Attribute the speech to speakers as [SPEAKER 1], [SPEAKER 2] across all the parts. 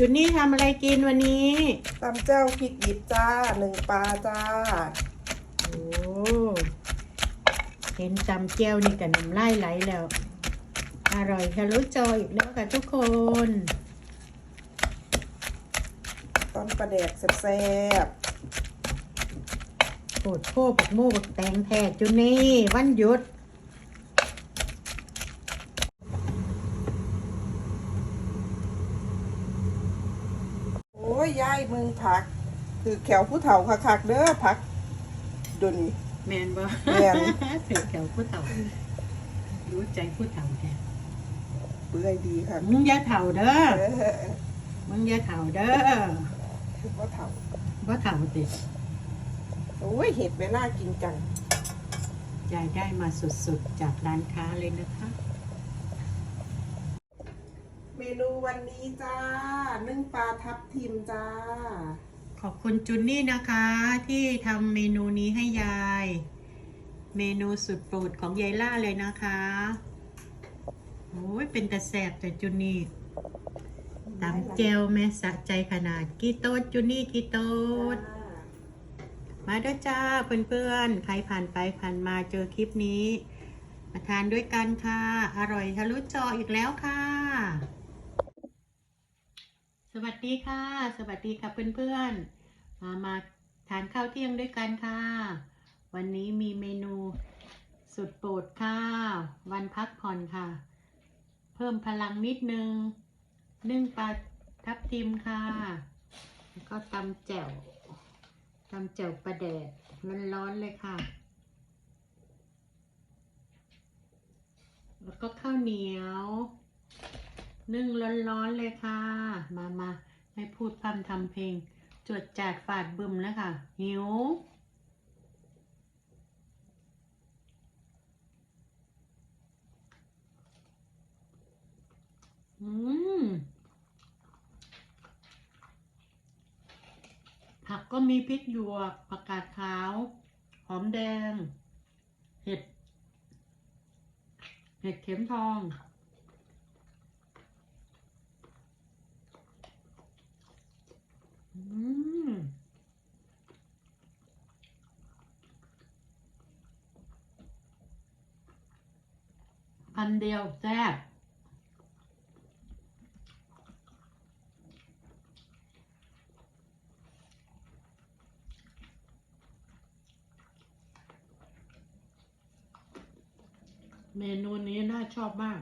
[SPEAKER 1] จุดนี้ทำอะไรกินวันนี้
[SPEAKER 2] ตำเจ้าพริกหยิบจ้าหนึ่งปลาจ้า
[SPEAKER 1] โอ้เห็นจำเจียวนี่กับน้ำลายไหลแล้ว อร่อยทะลุจออีกแล้วค่ะทุกคน
[SPEAKER 2] ต้นปลาแดกแซ่บ
[SPEAKER 1] โคตรโคบักโม่บักแตงแท้จุดนี้วันหยุด
[SPEAKER 2] ๆโอ้ ยยายมึงผัก คือแขวผู้เฒ่าคักๆเด้อผักเดุนี่
[SPEAKER 1] แมนบ่
[SPEAKER 2] แม่น
[SPEAKER 1] ถือแถวผู้เฒ่ารู้ใจผู้เฒ่าแท้
[SPEAKER 2] เปื่อยดีค่ะ
[SPEAKER 1] มึงอย่าเฒ่าเด้อ
[SPEAKER 2] เออ
[SPEAKER 1] มึงอย่าเฒ่าเด้อ
[SPEAKER 2] คือว่าเฒ่า
[SPEAKER 1] ว่าเฒ่าติ
[SPEAKER 2] โอ้ยเห็ดแม่น่ากินจัง
[SPEAKER 1] ยายได้มาสุดๆ จากร้านค้าเลยนะคะ
[SPEAKER 2] เมนูวันนี้จ้า นึ่งปลาทับทิมจ้า
[SPEAKER 1] ขอบคุณจุนนี่นะคะ ที่ทำเมนูนี้ให้ยาย เมนูสุดโปรดของยายล่าเลยนะคะโอ้ยเป็นแตะแสบแต่จุนนี่ตำเจลแม่สะใจขนาดกี่โต๊ดจุนนี่กี่โต๊ดมาด้วยจ้าเพื่อนๆ ใครผ่านไปผ่านมาเจอคลิปนี้ มาทานด้วยกันค่ะ อร่อยทะลุจออีกแล้วค่ะ ส วัสดีค่ะ สวัสดีค่ะเพื่อนๆ มามาทานข้าวเที่ยงด้วยกันค่ะ วันนี้มีเมนูสุดโปรดค่ะ วันพักผ่อนค่ะ เพิ่มพลังนิดนึงนึ่งปลาทับทิมค่ะ แล้วก็ตำแจ่วตำแจ่วปลาแดดร้อนๆเลยค่ะ แล้วก็ข้าวเหนียว นึ่งร้อนๆเลยค่ะ มามาให้พูดพร่ำทำเพลง จวดจาดฝาดบึมแล้วค่ะ หิว อืม ผักก็มีพริกหยวกผักกาดขาว หอมแดง เห็ด เห็ดเข็มทอง อืม อันเดียวแซ่บเมนูนี้น่าชอบมาก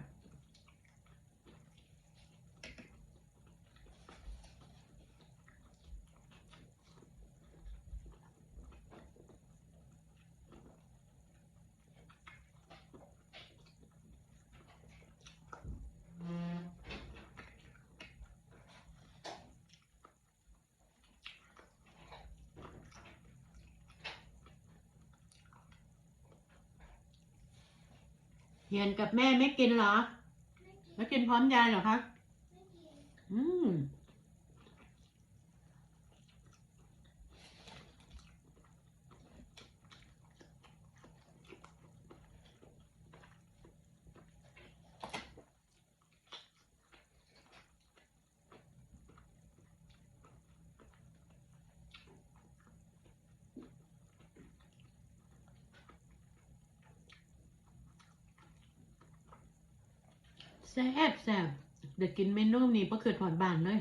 [SPEAKER 1] เฮียนกับแม่ไม่กินเหรอ ไม่กินพร้อมยายเหรอคะ อืม ซ่บแซ่บเดี๋ยวกินเมนูนี้เพราะคือถอนบานเลย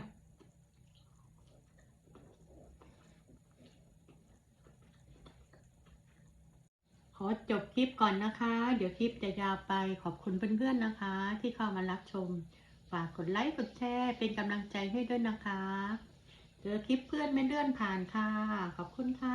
[SPEAKER 1] ขอจบคลิปก่อนนะคะ เดี๋ยวคลิปจะยาวไปขอบคุณเพื่อนๆนะคะ ที่เข้ามารับชม ฝากกดไลค์กดแชร์เป็นกำลังใจให้ด้วยนะคะ เจอคลิปเพื่อนไม่เลื่อนผ่านค่ะ ขอบคุณค่ะ